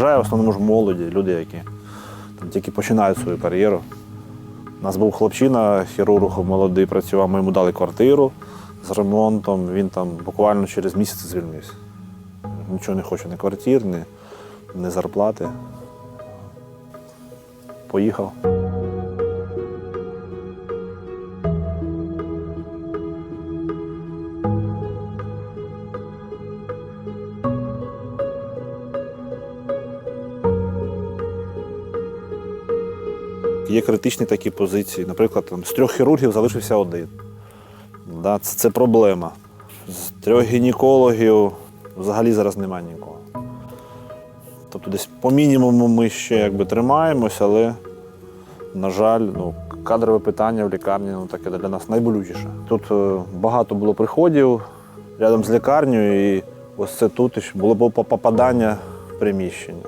Бажаю в основному ж молоді, люди, які там, тільки починають свою кар'єру. У нас був хлопчина, хірург молодий, працював, ми йому дали квартиру з ремонтом. Він там буквально через місяць звільнився. Нічого не хоче, ні квартир, ні, ні зарплати. Поїхав. Є критичні такі позиції. Наприклад, там, з трьох хірургів залишився один. Да, це, це проблема. З трьох гінекологів взагалі зараз немає нікого. Тобто десь по мінімуму ми ще якби тримаємось, але, на жаль, ну, кадрове питання в лікарні ну, таке для нас найболючіше. Тут е, багато було приходів рядом з лікарнею, і ось це тут було попадання в приміщення.